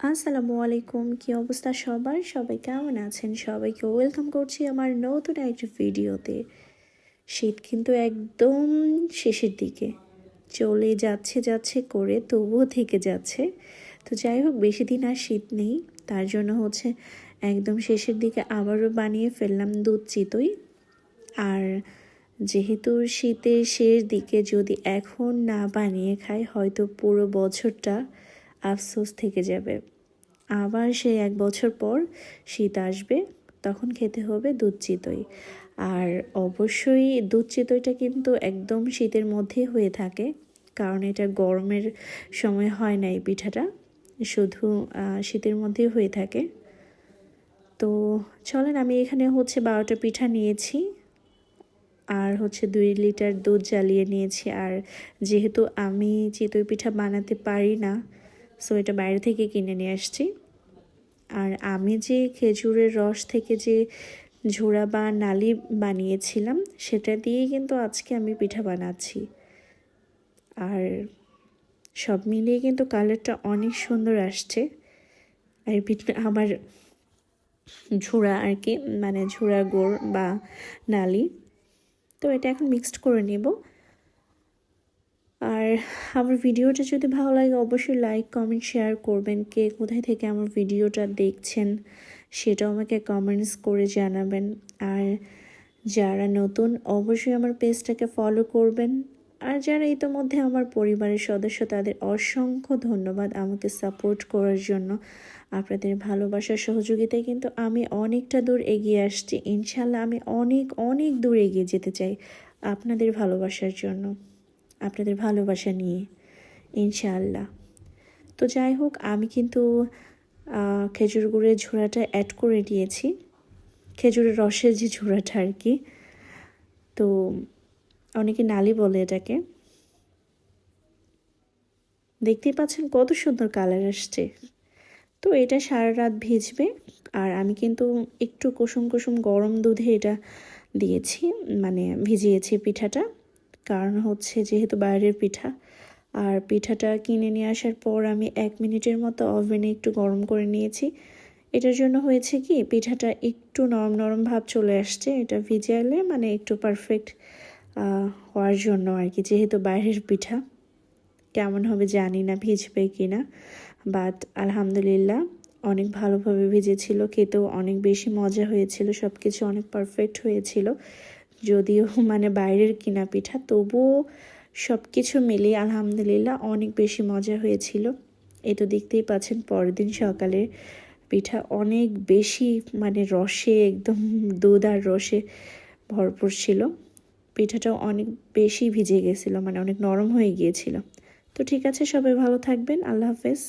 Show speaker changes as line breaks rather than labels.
আসসালামু আলাইকুম, কি অবস্থা সবার? সবাই কেমন আছেন? সবাইকে ওয়েলকাম করছি আমার নতুন একটি ভিডিওতে। শীত কিন্তু একদম শেষের দিকে। চলে যাচ্ছে যাচ্ছে করে, তবুও থেকে যাচ্ছে। তো যাই হোক, বেশি দিন আর শীত নেই। তার জন্য হচ্ছে একদম শেষের দিকে আবারও বানিয়ে ফেললাম দুধ চিতই। আর যেহেতু শীতের শেষ দিকে যদি এখন না বানিয়ে খাই, হয়তো পুরো বছরটা আফসোস থেকে যাবে। আবার সেই এক বছর পর শীত আসবে, তখন খেতে হবে দুধ চিতই। আর অবশ্যই দুধ চিতইটা কিন্তু একদম শীতের মধ্যেই হয়ে থাকে, কারণ এটা গরমের সময় হয় না এই পিঠাটা। শুধু শীতের মধ্যেই হয়ে থাকে। তো চলেন আমি এখানে হচ্ছে বারোটা পিঠা নিয়েছি, আর হচ্ছে দুই লিটার দুধ জ্বালিয়ে নিয়েছি। আর যেহেতু আমি চিতই পিঠা বানাতে পারি না সো এটা বাইরে থেকে কিনে নিয়ে আসছি। আর আমি যে খেজুরের রস থেকে যে ঝোড়া বা নালি বানিয়েছিলাম, সেটা দিয়েই কিন্তু আজকে আমি পিঠা বানাচ্ছি। আর সব মিলিয়ে কিন্তু কালারটা অনেক সুন্দর আসছে। আর পিঠা, আমার ঝোড়া আর কি মানে ঝোড়া গোড় বা নালি। তো এটা এখন মিক্সড করে নেব। আমার ভিডিওটা যদি ভালো লাগে, অবশ্যই লাইক কমেন্ট শেয়ার করবেন। কে কোথায় থেকে আমার ভিডিওটা দেখছেন, সেটাও আমাকে কমেন্টস করে জানাবেন। আর যারা নতুন, অবশ্যই আমার পেজটাকে ফলো করবেন। আর যারা ইতোমধ্যে আমার পরিবারের সদস্য, তাদের অসংখ্য ধন্যবাদ আমাকে সাপোর্ট করার জন্য। আপনাদের ভালোবাসার সহযোগিতায় কিন্তু আমি অনেকটা দূর এগিয়ে আসছি। ইনশাল্লাহ আমি অনেক অনেক দূর এগিয়ে যেতে চাই আপনাদের ভালোবাসার জন্য। আপনাদের ভালোবাসা নিয়ে, ইনশাআল্লাহ। তো যাই হোক, আমি কিন্তু খেজুর গুড়ের ঝোড়াটা অ্যাড করে দিয়েছি খেজুরের রসের যে ঝোড়াটা আর কি। তো অনেকে নালি বলে এটাকে। দেখতেই পাচ্ছেন কত সুন্দর কালার আসছে। তো এটা সারা রাত ভিজবে, আর আমি কিন্তু একটু কুসুম কুসুম গরম দুধে এটা দিয়েছি মানে ভিজিয়েছি পিঠাটা। কারণ হচ্ছে যেহেতু বাইরের পিঠা। আর পিঠাটা কিনে নিয়ে আসার পর আমি এক মিনিটের মতো ওভেনে একটু গরম করে নিয়েছি। এটার জন্য হয়েছে কি, পিঠাটা একটু নরম নরম ভাব চলে আসছে। এটা ভিজাইলে মানে একটু পারফেক্ট হওয়ার জন্য আর কি, যেহেতু বাইরের পিঠা। কেমন হবে জানি না ভিজবে কি না বাট আলহামদুলিল্লাহ, অনেক ভালোভাবে ভিজেছিল, খেতেও অনেক বেশি মজা হয়েছিল সব কিছু অনেক পারফেক্ট হয়েছিল। যদিও মানে বাইরের কিনা পিঠা, তবুও সব কিছু মিলিয়ে আলহামদুলিল্লাহ অনেক বেশি মজা হয়েছিল। এ তো দেখতেই পাচ্ছেন পরের দিন সকালে পিঠা অনেক বেশি মানে রসে, একদম দুধ আর রসে ভরপুর ছিল। পিঠাটাও অনেক বেশি ভিজে গেছিল মানে অনেক নরম হয়ে গিয়েছিল। তো ঠিক আছে, সবাই ভালো থাকবেন, আল্লাহ হাফেজ।